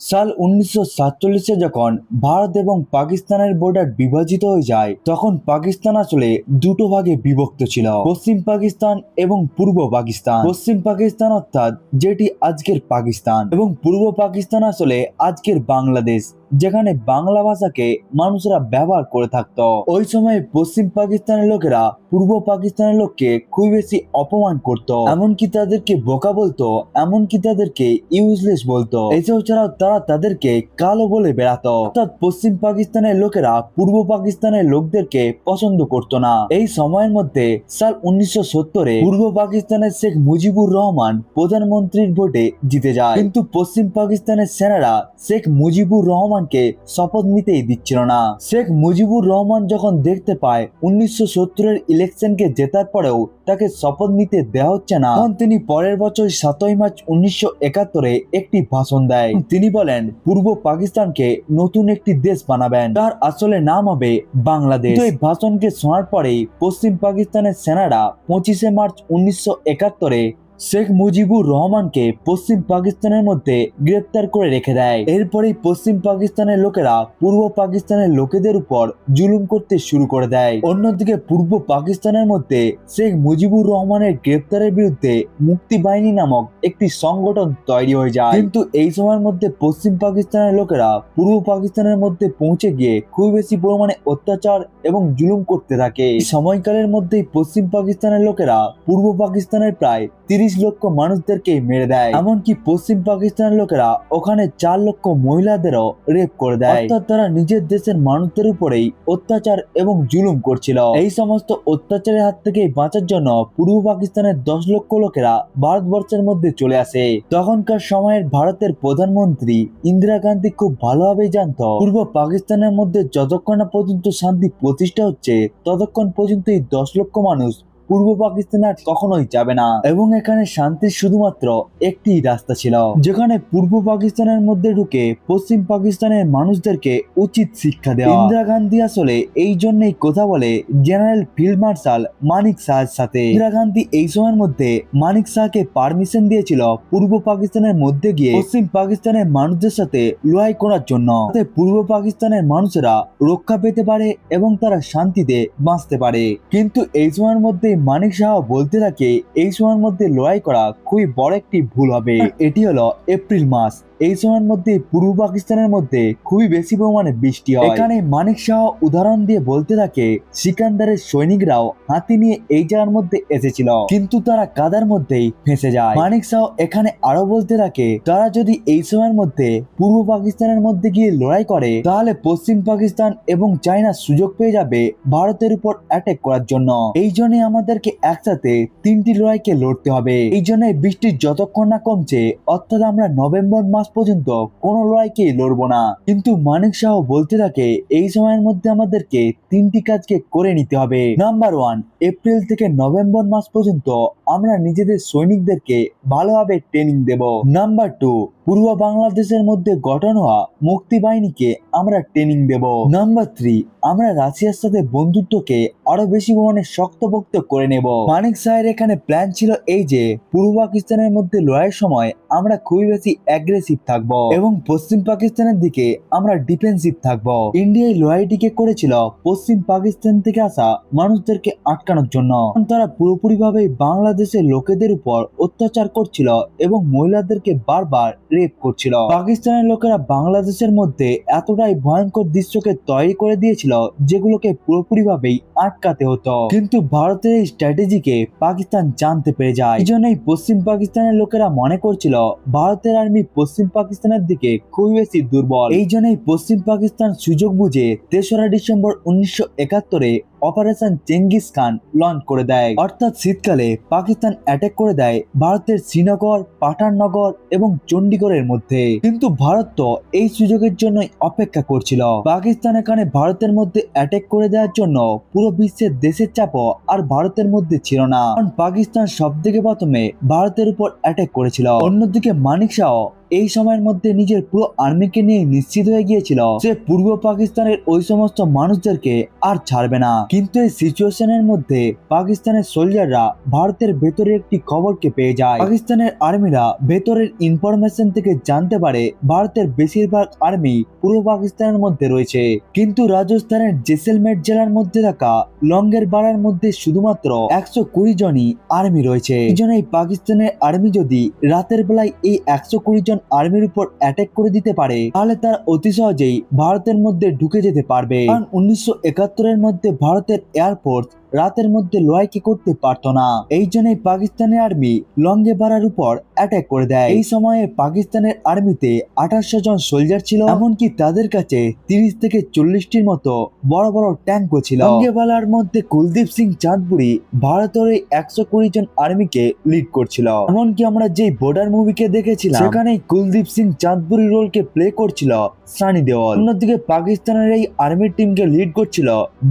সাল উনিশশো সাতচল্লিশে যখন ভারত এবং পাকিস্তানের বর্ডার বিভাজিত হয়ে যায়, তখন পাকিস্তান আসলে দুটো ভাগে বিভক্ত ছিল। পশ্চিম পাকিস্তান এবং পূর্ব পাকিস্তান। পশ্চিম পাকিস্তান অর্থাৎ যেটি আজকের পাকিস্তান এবং পূর্ব পাকিস্তান আসলে আজকের বাংলাদেশ। যেখানে বাংলা ভাষাকে মানুষরা ব্যবহার করে থাকতো। ওই সময় পশ্চিম পাকিস্তানের লোকেরা পূর্ব পাকিস্তানের লোককে খুব বেশি অপমান করত। এমনকি তাদেরকে বোকা বলতো, এমনকি তাদেরকে ইউজলেস বলতো। এসব ছাড়াও তারা তাদেরকে কালো বলে বেড়াতো। অর্থাৎ পশ্চিম পাকিস্তানের লোকেরা পূর্ব পাকিস্তানের লোকদেরকে পছন্দ করতো না। এই সময়ের মধ্যে সাল উনিশশো সত্তরে পূর্ব পাকিস্তানের শেখ মুজিবুর রহমান প্রধানমন্ত্রীর ভোটে জিতে যায়। কিন্তু পশ্চিম পাকিস্তানের সেনারা শেখ মুজিবুর রহমানকে শপথ নিতেই দিচ্ছিল না। শেখ মুজিবুর রহমান যখন দেখতে পায় উনিশশো সত্তরের ইলেকশনকে জেতার পরেও তাকে শপথ নিতে দেওয়া হচ্ছে না, তখন তিনি পরের বছর সাতই মার্চ উনিশশো একাত্তরে একটি ভাষণ দেয়। তিনি বলেন, পূর্ব পাকিস্তানকে নতুন একটি দেশ বানাবেন। তার আসলে নাম হবে বাংলাদেশ। এই ভাষণকে শোনার পরেই পশ্চিম পাকিস্তানের সেনারা পঁচিশে মার্চ উনিশশো একাত্তরে শেখ মুজিবুর রহমানকে পশ্চিম পাকিস্তানের মধ্যে গ্রেপ্তার করে রেখে দেয়। এরপরেই পশ্চিম পাকিস্তানের লোকেরা পূর্ব পাকিস্তানের লোকেদের উপর জুলুম করতে শুরু করে দেয়। অন্যদিকে পূর্ব পাকিস্তানের মধ্যে শেখ মুজিবুর রহমানের গ্রেপ্তারের বিরুদ্ধে মুক্তি বাহিনী নামক একটি সংগঠন তৈরি হয়ে যায়। কিন্তু এই সময়ের মধ্যে পশ্চিম পাকিস্তানের লোকেরা পূর্ব পাকিস্তানের মধ্যে পৌঁছে গিয়ে খুব বেশি পরিমাণে অত্যাচার এবং জুলুম করতে থাকে। সময়কালের মধ্যেই পশ্চিম পাকিস্তানের লোকেরা পূর্ব পাকিস্তানের প্রায় তিরিশ লক্ষ মানুষদেরকে মেরে দেয়। এমনকি পশ্চিম পাকিস্তানের লোকেরা ওখানে চার লক্ষ মহিলাদেরও রেপ করে দেয়। অর্থাৎ তারা নিজের দেশের মানুষদের উপরেই অত্যাচার এবং জুলুম করছিল। এই সমস্ত অত্যাচারের হাত থেকে বাঁচার জন্য পূর্ব পাকিস্তানের দশ লক্ষ লোকেরা ভারতবর্ষের মধ্যে চলে আসে। তখনকার সময়ের ভারতের প্রধানমন্ত্রী ইন্দিরা গান্ধী খুব ভালোভাবেই জানতো, পূর্ব পাকিস্তানের মধ্যে যতক্ষণ পর্যন্ত শান্তি প্রতিষ্ঠা হচ্ছে, ততক্ষণ পর্যন্ত এই দশ লক্ষ মানুষ পূর্ব পাকিস্তান আর কখনোই যাবে না। এবং এখানে শান্তির শুধুমাত্র একটি রাস্তা ছিল, যেখানে পূর্ব পাকিস্তানের মধ্যে ঢুকে পশ্চিম পাকিস্তানের মানুষদেরকে উচিত শিক্ষা দেওয়া। ইন্দিরা গান্ধী আসলে এই জন্যই কথা বলে জেনারেল ফিল্ড মার্শাল মানিক শাহের সাথে। ইন্দিরা গান্ধী এই সময়ের মধ্যে মানিক শাহকে পারমিশন দিয়েছিল পূর্ব পাকিস্তানের মধ্যে গিয়ে পশ্চিম পাকিস্তানের মানুষদের সাথে লড়াই করার জন্য। পূর্ব পাকিস্তানের মানুষেরা রক্ষা পেতে পারে এবং তারা শান্তিতে বাঁচতে পারে। কিন্তু এই সময়ের মধ্যে মানিক সাহা বলতে থাকে এই সময়ের মধ্যে লড়াই করা খুবই বড় একটি ভুল হবে। এটি হলো এপ্রিল মাস। এই সময়ের মধ্যে পূর্ব পাকিস্তানের মধ্যে খুবই বেশি পরিমাণে বৃষ্টি হয়। এখানে মানিক শাহ উদাহরণ দিয়ে বলতে থাকে, সিকান্দারের সৈনিকরাও হাতি নিয়ে এই জায়গার মধ্যে এসেছিল। কিন্তু তারা কাদার মধ্যেই ফেঁসে যায়। মানিক শাহ এখানে আরও বলতে থাকে, তারা যদি এই সময়ের মধ্যে পূর্ব পাকিস্তানের মধ্যে গিয়ে লড়াই করে, তাহলে পশ্চিম পাকিস্তান এবং চায়না সুযোগ পেয়ে যাবে ভারতের উপর অ্যাটেক করার জন্য। এই জন্য আমাদেরকে একসাথে তিনটি লড়াইকে লড়তে হবে। এই জন্য বৃষ্টি যতক্ষণ না কমছে, অর্থাৎ আমরা নভেম্বর মাস পর্যন্ত কোনো লড়াইকে লড়বো না। কিন্তু মানিক শাহ বলতে থাকে, এই সময়ের মধ্যে আমাদেরকে তিনটি কাজকে করে নিতে হবে। নাম্বার ওয়ান এপ্রিল থেকে নভেম্বর মাস পর্যন্ত আমরা নিজেদের সৈনিকদেরকে ভালোভাবে ট্রেনিং দেব। নাম্বার টু পূর্ব বাংলাদেশের মধ্যে গঠন হওয়া মুক্তি বাহিনীকে আমরা ট্রেনিং দেব। নাম্বার থ্রি আমরা রাশিয়ার সাথে বন্ধুত্বকে আরও বেশি পরিমাণে শক্তপোক্ত করে নেব। মানিক শাহের এখানে প্ল্যান ছিল এই যে, পূর্ব পাকিস্তানের মধ্যে লড়াইয়ের সময় আমরা খুবই বেশি অ্যাগ্রেসিভ থাকব এবং পশ্চিম পাকিস্তানের দিকে আমরা ডিফেন্সিভ থাকব। ইন্ডিয়া এই লড়াইটিকে করেছিল পশ্চিম পাকিস্তান থেকে আসা মানুষদেরকে আটকানোর জন্য। তারা পুরোপুরি ভাবে বাংলাদেশের লোকেদের উপর অত্যাচার করছিল এবং মহিলাদেরকে বারবার রেপ করছিল। পাকিস্তানের লোকেরা বাংলাদেশের মধ্যে এতটাই ভয়ঙ্কর দৃশ্যকে তৈরি করে দিয়েছিল যেগুলোকে পুরোপুরি ভাবেই আটকাতে হতো। কিন্তু ভারতের এই স্ট্র্যাটেজিকে পাকিস্তান জানতে পেরে যায়। এই জন্যই পশ্চিম পাকিস্তানের লোকেরা মনে করছিল, ভারতের আর্মি পশ্চিম পাকিস্তানের দিকে খুবই বেশি দুর্বল। এই জন্যই পশ্চিম পাকিস্তান সুযোগ বুঝে তেসরা ডিসেম্বর উনিশশো একাত্তরে অপারেশন চেঙ্গিস খান লঞ্চ করে দেয়। অর্থাৎ শীতকালে পাকিস্তান অ্যাটাক করে দেয় ভারতের শ্রীনগর, পাঠাননগর এবং চণ্ডীগড়ের মধ্যে। কিন্তু ভারত তো এই সুযোগের জন্যই অপেক্ষা করছিল। পাকিস্তান এখানে ভারতের মধ্যে অ্যাটাক করে দেওয়ার জন্য পুরো বিশ্বের দেশের চাপও আর ভারতের মধ্যে ছিল না। কারণ পাকিস্তান সব থেকে প্রথমে ভারতের উপর অ্যাটাক করেছিল। অন্যদিকে মানিক শাহ এই সময়ের মধ্যে নিজের পুরো আর্মিকে নিয়ে নিশ্চিত হয়ে গিয়েছিল সে পূর্ব পাকিস্তানের ওই সমস্ত মানুষদেরকে আর ছাড়বে না। কিন্তু এই সিচুয়েশনের মধ্যে পাকিস্তানের সোলজাররা ভারতের ভেতরে একটি খবরকে পেয়ে যায়। পাকিস্তানের আর্মিরা ভেতরের ইনফরমেশন থেকে জানতে পারে ভারতের বেশিরভাগ আর্মি পূর্ব পাকিস্তানের মধ্যে রয়েছে। কিন্তু রাজস্থানের জেসেলমেট জেলার মধ্যে থাকা লঙ্গের বাড়ার মধ্যে শুধুমাত্র একশো কুড়ি জনই আর্মি রয়েছে। এই পাকিস্তানের আর্মি যদি রাতের বেলায় এই একশো কুড়ি জন আর্মির উপর অ্যাটাক করে দিতে পারে, তাহলে তার অতি সহজেই ভারতের মধ্যে ঢুকে যেতে পারবে। কারণ উনিশশো একাত্তরের মধ্যে ভারতের এয়ারফোর্স রাতের মধ্যে লড়াই করতে পারতো না। এই জন্যই পাকিস্তানের আর্মি লঙ্গে বাড়ার উপর অ্যাটাক করে দেয়। এই সময়ে পাকিস্তানের আর্মিতে আঠাশশো জন সোলজার ছিল, এমনকি তাদের কাছে তিরিশ থেকে চল্লিশটির মতো বড় বড় ট্যাঙ্কও ছিল। লঙ্গেবালার মধ্যে কুলদীপ সিং চাঁদপুরি ভারতের এই একশো কুড়ি জন আর্মিকে লিড করছিল। এমনকি আমরা যে বর্ডার মুভিকে দেখেছিলাম সেখানে কুলদীপ সিং চাঁদপুরি রোলকে প্লে করছিল সানি দেওয়াল। অন্যদিকে পাকিস্তানের এই আর্মির টিমকে লিড করছিল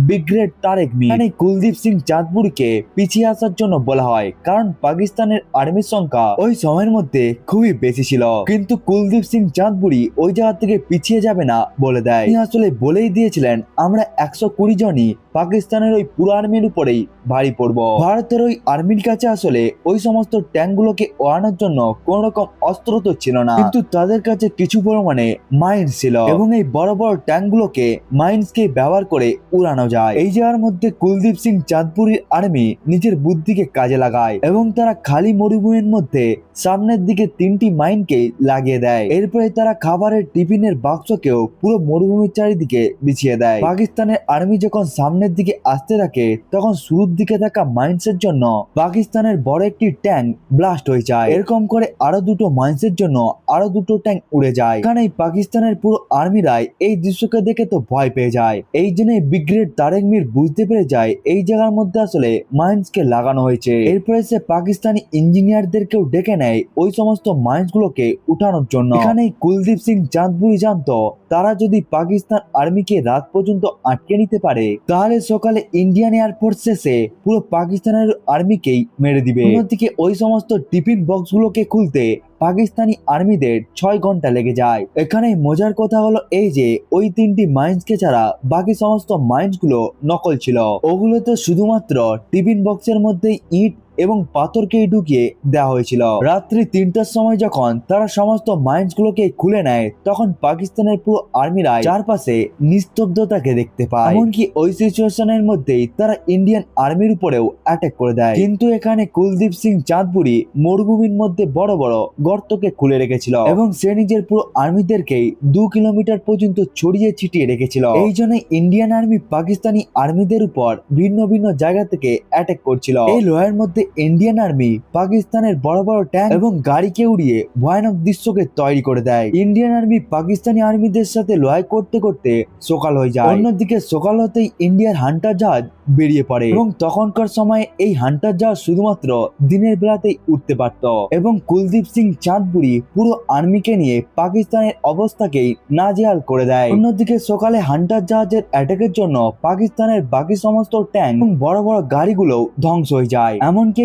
বিগ্রেড তারেক মি এখানে কুলদীপ সিং চাঁদপুরকে পিছিয়ে আসার জন্য বলা হয়, কারণ পাকিস্তানের আর্মির সংখ্যা ওই সময়ের মধ্যে খুবই বেশি ছিল। কিন্তু কুলদীপ সিং চাঁদপুরি ওই জায়গা থেকে পিছিয়ে যাবে না বলে দেয়। তিনি আসলে বলেই দিয়েছিলেন, আমরা একশো কুড়ি জনই পাকিস্তানের ওই পুরো আর্মির উপরেই ভারী পড়ব। ভারতের ওই আর্মির কাছে আসলে ওই সমস্ত ট্যাঙ্কগুলোকে ওড়ানোর জন্য কোন রকম অস্ত্র তো ছিল না। কিন্তু তাদের কাছে কিছু পরিমাণে মাইন্স ছিল এবং এই বড় বড় ট্যাঙ্কগুলোকে মাইন্সকে ব্যবহার করে উড়ানো যায়। এই জায়গার মধ্যে কুলদীপ সিং চাঁদপুরির আর্মি নিজের বুদ্ধিকে কাজে লাগায় এবং তারা খালি মরুভূমির মধ্যে সামনের দিকে তিনটি মাইনকে লাগিয়ে দেয়। এরপরে তারা খাবারের টিফিনের বাক্সকেও পুরো মরুভূমির চারিদিকে বিছিয়ে দেয়। পাকিস্তানের আর্মি যখন সামনের দিকে আসতে থাকে, তখন শুরুর দিকে থাকা মাইন্সের জন্য পাকিস্তানের বড় একটি ট্যাঙ্ক ব্লাস্ট হয়ে যায়। এরকম করে আরও দুটো মাইন্সের জন্য আরও দুটো ট্যাঙ্ক উড়ে যায়। এখানে পাকিস্তানের পুরো আর্মিরাই এই দৃশ্যকে দেখে তো ভয় পেয়ে যায়। এই জন্য ব্রিগেড তারেক মির বুঝতে পেরে যায়, এই জায়গার মধ্যে আসলে মাইন্সকে লাগানো হয়েছে। এরপরে সে পাকিস্তানি ইঞ্জিনিয়ারদেরকেও ডেকে নেয় ওই সমস্ত মাইন্স গুলোকে উঠানোর জন্য। এখানে কুলদীপ সিং চাঁদপুরি জানতো, তারা যদি পাকিস্তান আর্মিকে রাত পর্যন্ত আটকে নিতে পারে, তাহলে সকালে ইন্ডিয়ান এয়ারফোর্স এসে পুরো পাকিস্তানের আর্মিকেই মেরে দিবে। অন্যদিকে ওই সমস্ত টিফিন বক্স গুলোকে খুলতে পাকিস্তানি আর্মিদের ছয় ঘণ্টা লেগে যায়। এখানে মজার কথা হলো এই যে, ওই তিনটি মাইন্সকে ছাড়া বাকি সমস্ত মাইন্সগুলো নকল ছিল। ওগুলো তো শুধুমাত্র টিফিন বক্সের মধ্যে ইট এবং পাথরকেই ঢুকিয়ে দেওয়া হয়েছিল। রাত্রি তিনটার সময় যখন তারা সমস্ত মাইন্স গুলোকে খুলে নেয়, তখন পাকিস্তানের পুরো আর্মিরা চারপাশে নিস্তব্ধতাকে দেখতে পায়। এমনকি ওই সিচুয়েশনের মধ্যেই তারা ইন্ডিয়ান আর্মির উপরেও অ্যাটাক করে দেয়। কিন্তু এখানে কুলদীপ সিং চাঁদপুরি মরুভূমির মধ্যে বড় বড় গর্তকে খুলে রেখেছিল এবং সে নিজের পুরো আর্মিদেরকেই দু কিলোমিটার পর্যন্ত ছড়িয়ে ছিটিয়ে রেখেছিল। এই জন্য ইন্ডিয়ান আর্মি পাকিস্তানি আর্মিদের উপর ভিন্ন ভিন্ন জায়গা থেকে অ্যাটাক করছিল। এই লড়াইয়ের মধ্যে ইন্ডিয়ান আর্মি পাকিস্তানের বড় বড় ট্যাঙ্ক এবং গাড়িকে উড়িয়ে ভয়ানক দৃশ্যকে তৈরি করে দেয়। ইন্ডিয়ান আর্মি পাকিস্তানি আর্মিদের সাথে লড়াই করতে করতে সকাল হয়ে যায়। অন্যদিকে সকাল হতেই ইন্ডিয়ার হান্টার জাহাজ বেরিয়ে পড়ে এবং তখনকার সময় এই হান্টার জাহাজ শুধুমাত্র দিনের বেলাতেই উঠতে পারত এবং কুলদীপ সিং চাঁদপুরি পুরো আর্মিকে নিয়ে পাকিস্তানের অবস্থাকেই নাজেহাল করে দেয়। অন্যদিকে সকালে হান্টার জাহাজের অ্যাটাকের জন্য পাকিস্তানের বাকি সমস্ত ট্যাঙ্ক এবং বড় বড় গাড়িগুলো ধ্বংস হয়ে যায়।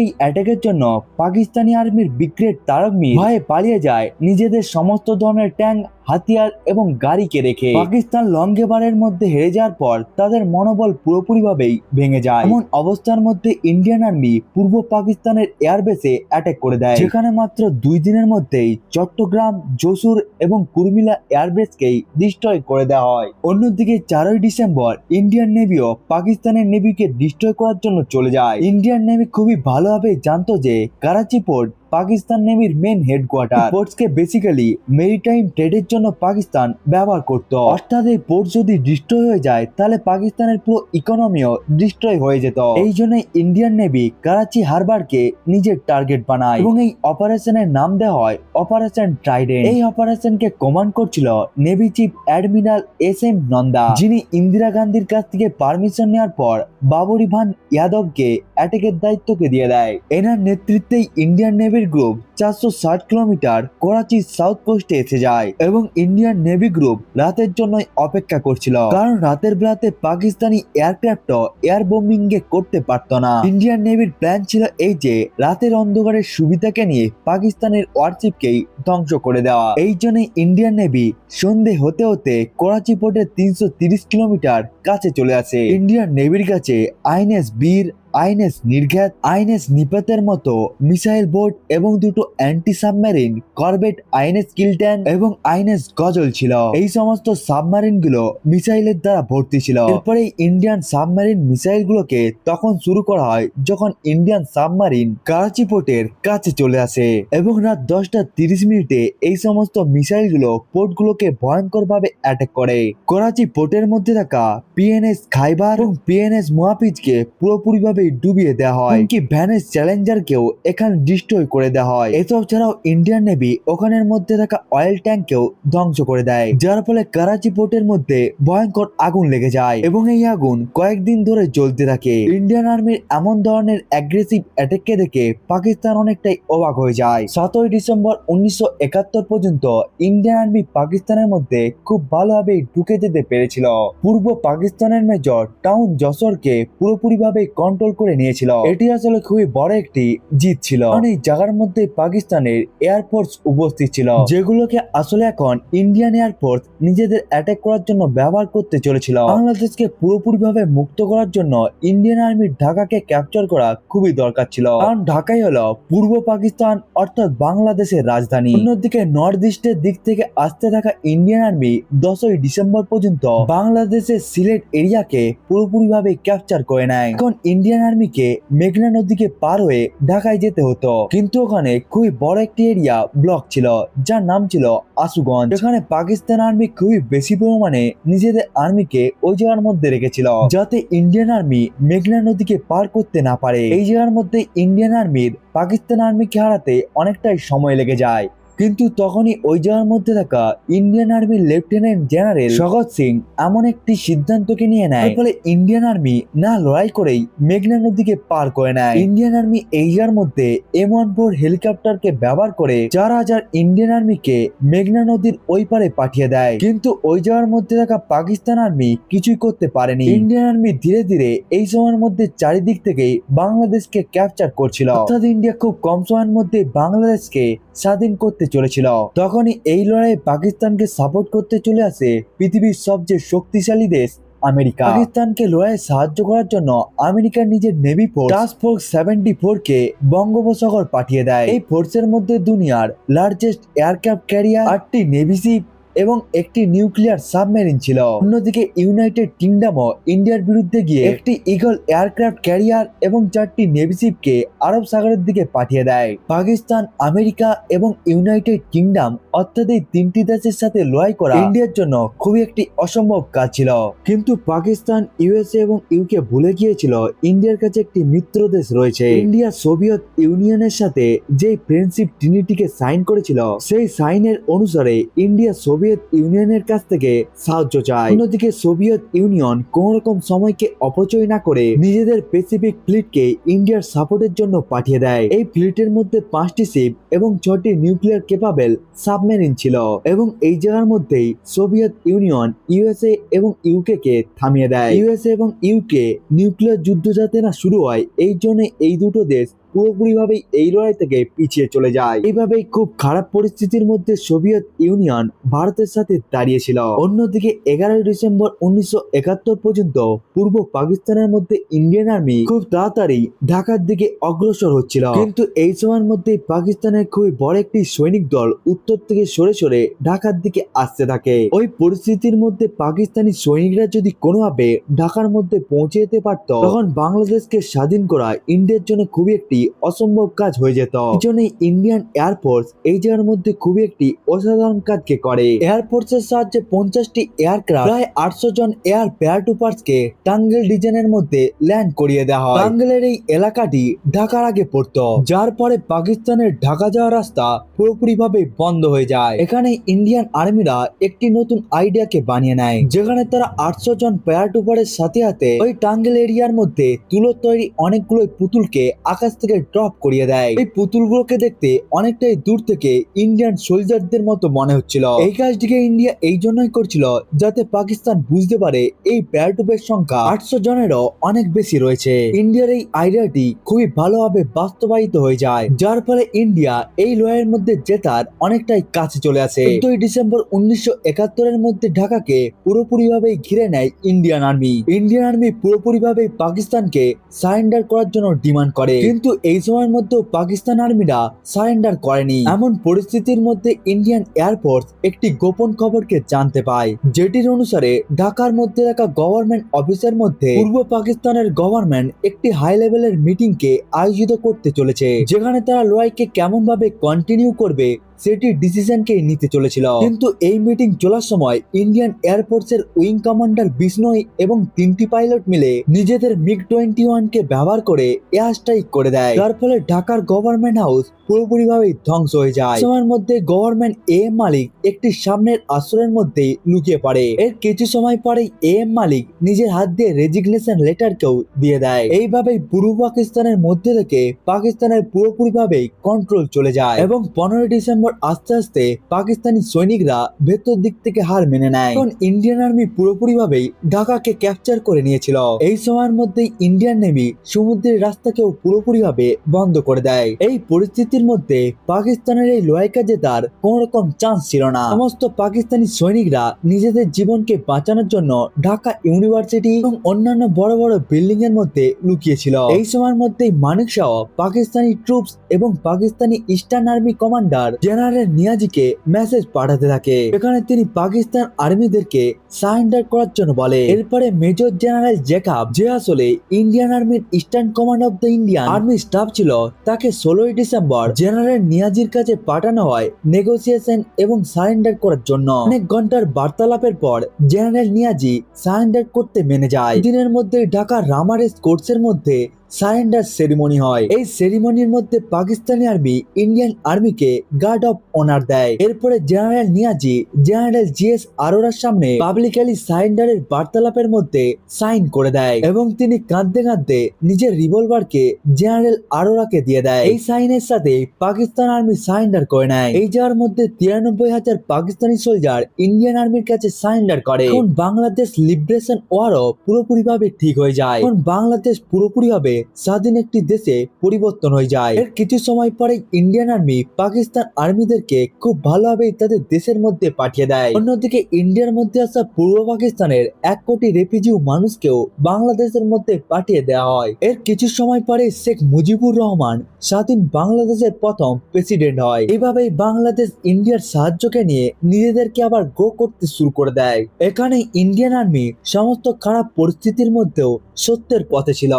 এই অ্যাটাকের জন্য পাকিস্তানি আর্মির বিগ্রেড তারক মির ভয়ে পালিয়ে যায়। নিজেদের সমস্ত ধরনের ট্যাঙ্ক হাতিয়ার এবং গাড়িকে রেখে পাকিস্তান লঙ্গেবারের মধ্যে হেরে যাওয়ার পর তাদের মনোবল পুরোপুরিভাবেই ভেঙে যায়। এমন অবস্থার মধ্যে ইন্ডিয়ান আর্মি পূর্ব পাকিস্তানের এয়ারবেসে অ্যাটাক করে দেয়। যেখানে মাত্র দুই দিনের মধ্যেই চট্টগ্রাম, জসুর এবং কুর্মিলা এয়ারবেসকেই ডিস্ট্রয় করে দেওয়া হয়। অন্যদিকে চারই ডিসেম্বর ইন্ডিয়ান নেভিও পাকিস্তানের নেভিকে ডিস্ট্রয় করার জন্য চলে যায়। ইন্ডিয়ান নেভি খুবই ভালোভাবে জানতো যে করাচি পোর্ট পাকিস্তান নেভির মেন হেডকোয়ার্টার পোর্টসকে বেসিক্যালি মেরিটাইম ট্রেডের জন্য পাকিস্তান ব্যবহার করত। অর্থাৎ এই পোর্ট যদি ডিস্ট্রয় হয়ে যায়, তাহলে পাকিস্তানের পুরো ইকোনমিও ডিস্ট্রয় হয়ে যেত। এই জন্য ইন্ডিয়ান নেভি করাচি হারবারকে নিজের টার্গেট বানায়। এবং এই অপারেশনের নাম দেওয়া হয় অপারেশন ট্রাইডেন্ট এই অপারেশনকে কমান্ড করছিল navy chief admiral S M Nanda যিনি ইন্দিরা গান্ধীর কাছ থেকে পারমিশন নেওয়ার পর বাবুরি ভান ইয়াদবকে অ্যাটাকের দায়িত্বকে দিয়ে দেয়। এনার নেতৃত্বেই ইন্ডিয়ান নেভির গ্রুপ চারশো ষাট কিলোমিটার করাচির সাউথ কোস্টে এসে যায় এবং ইন্ডিয়ান নেভি গ্রুপ রাতের জন্যই অপেক্ষা করছিল। কারণ রাতের বেলাতে পাকিস্তানি এয়ারক্রাফট এয়ার বোম্বিং করতে পারত না। ইন্ডিয়ান নেভির প্ল্যান ছিল এই যে, রাতের অন্ধকারের সুবিধাকে নিয়ে পাকিস্তানের ওয়ারশিপকেই ধ্বংস করে দেওয়া। এই জন্য ইন্ডিয়ান নেভি সন্ধে হতে হতে করাচি পোর্টের তিনশো কিলোমিটার কাছে চলে আসে। ইন্ডিয়ান নেভির কাছে আইএনএস বীর, আইএনএস নির্ঘাত, আইএনএস নিপাতের মতো মিসাইল বোট এবং দুটো anti submarine corvette INS Kiltan এবং আইএনএস গজল ছিল। এই সমস্ত সাবমেরিনগুলো মিসাইলের দ্বারা ভর্তি ছিল। এরপরে ইন্ডিয়ান সাবমেরিন মিসাইল গুলোকে তখন শুরু করা হয় যখন ইন্ডিয়ান সাবমেরিন করাচি পোর্টের কাছে চলে আসে এবং রাত দশটা তিরিশ মিনিটে এই সমস্ত মিসাইলগুলো পোর্ট গুলোকে ভয়ঙ্কর ভাবে অ্যাটাক করে। করাচি পোর্টের মধ্যে থাকা পিএনএস খাইবার এবং পিএনএস মুহাফিজকে পুরোপুরি ভাবে ডুবিয়ে দেওয়া হয়। কি ভ্যানেস চ্যালেঞ্জারকেও এখানে ডিস্ট্রয় করে দেওয়া হয়। এসব ছাড়াও ইন্ডিয়ান নেভি ওখানের মধ্যে থাকা অয়েল ট্যাঙ্ককেও ধ্বংস করে দেয়। যার ফলে করাচি পোর্টের মধ্যে ভয়ঙ্কর আগুন লেগে যায় এবং এই আগুন কয়েকদিন ধরে জ্বলতে থাকে। ইন্ডিয়ান আর্মির এমন ধরনের অ্যাগ্রেসিভ অ্যাটাককে দেখে পাকিস্তান অনেকটাই অবাক হয়ে যায়। সতেরোই ডিসেম্বর উনিশশো একাত্তর পর্যন্ত ইন্ডিয়ান আর্মি পাকিস্তানের মধ্যে খুব ভালোভাবে ঢুকে যেতে পেরেছিল। পূর্ব পাকিস্তানের মেজর টাউন যশোরকে পুরোপুরিভাবে কন্ট্রোল করে নিয়েছিল। এটি আসলে খুবই বড় একটি জিত ছিল। অনেক জায়গার মধ্যে পাকিস্তানের এয়ারফোর্স উপস্থিত ছিল, যেগুলোকে আসলে এখন ইন্ডিয়ান এয়ারফোর্স নিজেদের অ্যাটাক করার জন্য ব্যবহার করতে চলেছিল। বাংলাদেশকে পুরোপুরিভাবে মুক্ত করার জন্য ইন্ডিয়ান আর্মির ঢাকাকে ক্যাপচার করা খুবই দরকার ছিল। কারণ ঢাকাই হলো পূর্ব পাকিস্তান, অর্থাৎ বাংলাদেশের রাজধানী। অন্যদিকে নর্থ ইস্টের দিক থেকে আসতে থাকা ইন্ডিয়ান আর্মি দশই ডিসেম্বর পর্যন্ত বাংলাদেশের সিলেট এরিয়াকে পুরোপুরিভাবে ক্যাপচার করে নেয়। এখন ইন্ডিয়ান আর্মিকে মেঘনা নদীকে পার হয়ে ঢাকায় যেতে হতো। কিন্তু ওখানে খুবই বড় একটি এরিয়া ব্লক ছিল, যার নাম ছিল আশুগঞ্জ। যেখানে পাকিস্তান আর্মি খুবই বেশি পরিমাণে নিজেদের আর্মিকে ওই জায়গার মধ্যে রেখেছিল, যাতে ইন্ডিয়ান আর্মি মেঘনা নদীকে পার করতে না পারে। এই জায়গার মধ্যে ইন্ডিয়ান আর্মির পাকিস্তান আর্মিকে হারাতে অনেকটাই সময় লেগে যায়। কিন্তু তখনই ওই জায়গার মধ্যে থাকা ইন্ডিয়ান আর্মির লেফটেন্যান্ট জেনারেল শগৎ সিং এমন একটি সিদ্ধান্তকে নিয়ে নেয় ফলে ইন্ডিয়ান আর্মি না লড়াই করেই মেঘনা নদীকে পার করে নেয়। ইন্ডিয়ান আর্মি এই জায়গার মধ্যে এম ওয়ান ফোর হেলিকপ্টারকে ব্যবহার করে চার হাজার ইন্ডিয়ান আর্মিকে মেঘনা নদীর ওই পারে পাঠিয়ে দেয়। কিন্তু ওই জায়গার মধ্যে থাকা পাকিস্তান আর্মি কিছুই করতে পারেনি। ইন্ডিয়ান আর্মি ধীরে ধীরে এই সময়ের মধ্যে চারিদিক থেকেই বাংলাদেশকে ক্যাপচার করছিল। অর্থাৎ ইন্ডিয়া খুব কম সময়ের মধ্যে বাংলাদেশকে স্বাধীন করতে চলেছিল। তখনই এই লড়াইয়ে পাকিস্তানকে সাপোর্ট করতে চলে আসে পৃথিবীর সবচেয়ে শক্তিশালী দেশ আমেরিকা। পাকিস্তানকে লড়াইয়ে সাহায্য করার জন্য আমেরিকার নিজের navy force task force seventy four কে বঙ্গোপসাগর পাঠিয়ে দেয়। এই ফোর্সের মধ্যে দুনিয়ার লার্জেস্ট এয়ারক্রাফট ক্যারিয়ার আটটি নেভি শিপ এবং একটি নিউক্লিয়ার সাবমেরিন ছিল। অন্যদিকে ইউনাইটেড কিংডমও ইন্ডিয়ার বিরুদ্ধে গিয়ে একটি ইগল এয়ারক্রাফট ক্যারিয়ার এবং চারটি নেভি শিপকে আরব সাগরের দিকে পাঠিয়ে দেয়। পাকিস্তান, আমেরিকা এবং ইউনাইটেড কিংডম অর্থাৎ এই তিনটি দেশের সাথে লড়াই করা ইন্ডিয়ার জন্য খুবই একটি অসম্ভব কাজ ছিল। কিন্তু পাকিস্তান, ইউএসএ এবং ইউকে ভুলে গিয়েছিল ইন্ডিয়ার কাছে একটি মিত্র দেশ রয়েছে। ইন্ডিয়া সোভিয়েত ইউনিয়নের সাথে যে ফ্রেন্ডশিপ ট্রিনিটিকে সাইন করেছিল, সেই সাইনের অনুসারে ইন্ডিয়া সোভিয়েত ইউনিয়নের কাছ থেকে সাহায্য চায়। অন্যদিকে সোভিয়েত ইউনিয়ন কোন রকম সময়কে অপচয় না করে নিজেদের প্যাসিফিক ফ্লিটকে ইন্ডিয়ার সাপোর্টের জন্য পাঠিয়ে দেয়। এই ফ্লিটের মধ্যে পাঁচটি শিপ এবং ছটি নিউক্লিয়ার কেপাবেল সাবমেরিন ছিল এবং এই জায়গার মধ্যেই সোভিয়েত ইউনিয়ন ইউএসএ এবং ইউকে কে থামিয়ে দেয়। ইউএসএ এবং ইউকে নিউক্লিয়ার যুদ্ধ যাতে না শুরু হয়, এই জন্য এই দুটো দেশ পুরোপুরিভাবে এই লড়াই থেকে পিছিয়ে চলে যায়। এইভাবেই খুব খারাপ পরিস্থিতির মধ্যে সোভিয়েত ইউনিয়ন ভারতের সাথে দাঁড়িয়েছিল। অন্যদিকে এগারোই ডিসেম্বর উনিশশো একাত্তর পর্যন্ত পূর্ব পাকিস্তানের মধ্যে ইন্ডিয়ান আর্মি খুব তাড়াতাড়ি ঢাকার দিকে অগ্রসর হচ্ছিল। কিন্তু এই সময়ের মধ্যে পাকিস্তানের খুবই বড় একটি সৈনিক দল উত্তর থেকে সরে সরে ঢাকার দিকে আসতে থাকে। ওই পরিস্থিতির মধ্যে পাকিস্তানি সৈনিকরা যদি কোনোভাবে ঢাকার মধ্যে পৌঁছে যেতে পারত, তখন বাংলাদেশকে স্বাধীন করা ইন্ডিয়ার জন্য খুবই একটি অসম্ভব কাজ হয়ে যেত। জন্যই ইন্ডিয়ান এয়ারফোর্স এই জায়গার মধ্যে খুবই একটি অসাধারণ কাজকে করে। এয়ারফোর্সের সাহায্যে পঞ্চাশটি এয়ারক্রাফট প্রায় আটশো জন এয়ার প্যারাটুপার্স কে টাঙ্গেল ডিজাইনের মধ্যে ল্যান্ড করিয়ে দেওয়া হয়। টাঙ্গেলের এই এলাকাটি ঢাকার আগে পড়তো, যার পরে পাকিস্তানের ঢাকা যাওয়ার রাস্তা পুরোপুরিভাবে বন্ধ হয়ে যায়। এখানে ইন্ডিয়ান আর্মিরা একটি নতুন আইডিয়াকে বানিয়ে নেয়, যেখানে তারা আটশো জন প্যারাটুপারের সাথে সাথে ওই টাঙ্গেল এরিয়ার মধ্যে তুলোর তৈরি অনেকগুলো পুতুলকে আকাশ থেকে থেকে ড্রপ করিয়ে দেয়। এই পুতুলগুলোকে দেখতে অনেকটাই দূর থেকে ইন্ডিয়ান সোলজারদের মতো মনে হচ্ছিল। এই কাজটিকে ইন্ডিয়া এই জন্যই করছিল যাতে পাকিস্তান বুঝতে পারে এই প্যারাটুপের সংখ্যা আটশো জনেরও অনেক বেশি রয়েছে। ইন্ডিয়ার এই আইডিয়াটি খুবই ভালোভাবে বাস্তবায়িত হয়ে যায়, যার ফলে ইন্ডিয়া এই লড়াইয়ের মধ্যে জেতার অনেকটাই কাছে চলে আসে। চোদ্দই ডিসেম্বর উনিশশো একাত্তরের মধ্যে ঢাকাকে পুরোপুরিভাবে ঘিরে নেয় ইন্ডিয়ান আর্মি ইন্ডিয়ান আর্মি পুরোপুরিভাবে পাকিস্তানকে সারেন্ডার করার জন্য ডিমান্ড করে। কিন্তু এই সময়ের মধ্যেও পাকিস্তান আর্মিরা সারেন্ডার করেনি। এমন পরিস্থিতির মধ্যে ইন্ডিয়ান এয়ারফোর্স একটি গোপন খবরকে জানতে পায়, যেটির অনুসারে ঢাকার মধ্যে থাকা গভর্নমেন্ট অফিসের মধ্যে পূর্ব পাকিস্তানের গভর্নমেন্ট একটি হাই লেভেলের মিটিং কে আয়োজিত করতে চলেছে, যেখানে তারা লড়াইকে কেমন ভাবে কন্টিনিউ করবে সেটি ডিসিশনকে নিতে চলেছিল। কিন্তু এই মিটিং চলার সময় ইন্ডিয়ান এয়ারফোর্সের উইং কমান্ডার বিষ্ণই এবং তিনটি পাইলট মিলে নিজেদের মিগ টোয়েন্টি ওয়ান কে ব্যবহার করে এয়ার স্ট্রাইক করে দেয়। যার ফলে ঢাকার গভর্নমেন্ট হাউস পুরোপুরিভাবে ধ্বংস হয়ে যায়। সময়ের মধ্যে গভর্নমেন্ট এ এম মালিক একটি সামনের আশ্রয়ের মধ্যে লুকিয়ে পড়ে। এর কিছু সময় পরেই এ এম মালিক নিজের হাত দিয়ে রেজিগনেশন লেটারকেও দিয়ে দেয়। এইভাবে পূর্ব পাকিস্তানের মধ্যে থেকে পাকিস্তানের পুরোপুরিভাবে কন্ট্রোল চলে যায়। এবং পনেরোই ডিসেম্বর আস্তে আস্তে পাকিস্তানি সৈনিকরা ভেতর দিক থেকে হার মেনে নেয়। এখন ইন্ডিয়ান আর্মি পুরোপুরিভাবে ঢাকাকে ক্যাপচার করে নিয়েছিল। এই সময়ের মধ্যেই ইন্ডিয়ান নেভি সমুদ্রের রাস্তাকেও পুরোপুরিভাবে বন্ধ করে দেয়। এই পরিস্থিতির মধ্যে পাকিস্তানের এই লড়াইকা জেতার কোন রকম চান্স ছিল না। সমস্ত পাকিস্তানি সৈনিকরা নিজেদের জীবনকে বাঁচানোর জন্য ঢাকা ইউনিভার্সিটি এবং অন্যান্য বড় বড় বিল্ডিং এর মধ্যে লুকিয়েছিল। এই সময়ের মধ্যেই মানিক শাহ পাকিস্তানি ট্রুপস এবং Pakistani eastern army commander general নিয়াজিকে message পাঠাতে থাকে। এখানে তিনি পাকিস্তান আর্মিদেরকে সারেন্ডার করার জন্য বলে। এরপরে মেজর জেনারেল জেকাব যে আসলে ইন্ডিয়ান আর্মির eastern command of the Indian army staff ছিল, তাকে ষোলোই ডিসেম্বর জেনারেল নিয়াজির কাছে পাঠানো হয় নেগোসিয়েশন এবং সারেন্ডার করার জন্য। অনেক ঘণ্টার বার্তালাপের পর জেনারেল নিয়াজি সারেন্ডার করতে মেনে যায়। দিনের মধ্যে ঢাকা রামারেস কোর্সের মধ্যে সারেন্ডার সেরিমনি হয়। এই সেরিমনির মধ্যে পাকিস্তানি আর্মি, ইন্ডিয়ান আর্মিকে গার্ড অফ অনার দেয়। এরপরে জেনারেল নিয়াজি, জেনারেল জিএস আরোরার সামনে পাবলিকালি সারেন্ডারের বার্তালাপের মধ্যে সাইন করে দেয় এবং তিনি কাঁদতে কাঁদতে নিজের রিভলভারকে জেনারেল আরোরাকে দিয়ে দেয়। এই সাইনের সাথে পাকিস্তান আর্মি সারেন্ডার করে নেয়। এই যাওয়ার মধ্যে তিরানব্বই হাজার পাকিস্তানি সোলজার ইন্ডিয়ান আর্মির কাছে সারেন্ডার করে। এখন বাংলাদেশ লিবারেশন ওয়ারও পুরোপুরিভাবে ঠিক হয়ে যায়। এখন বাংলাদেশ পুরোপুরিভাবে স্বাধীন একটি দেশে পরিবর্তন হয়ে যায়। এর কিছু সময় পরে ইন্ডিয়ান আর্মি পাকিস্তান আর্মিদেরকে খুব ভালোভাবে তাদের দেশের মধ্যে পাঠিয়ে দেয়। অন্যদিকে ইন্ডিয়ার মধ্যে আসা পূর্ব পাকিস্তানের এক কোটি রেফিজিউ মানুষকেও বাংলাদেশের মধ্যে পাঠিয়ে দেওয়া হয়। এর কিছু সময় পরে শেখ মুজিবুর রহমান স্বাধীন বাংলাদেশের প্রথম প্রেসিডেন্ট হয়। এভাবে বাংলাদেশ ইন্ডিয়ার সাহায্যকে নিয়ে নিজেদেরকে আবার গ্রো করতে শুরু করে দেয়। এখানে ইন্ডিয়ান আর্মি সমস্ত খারাপ পরিস্থিতির মধ্যেও সত্যের পথে ছিল।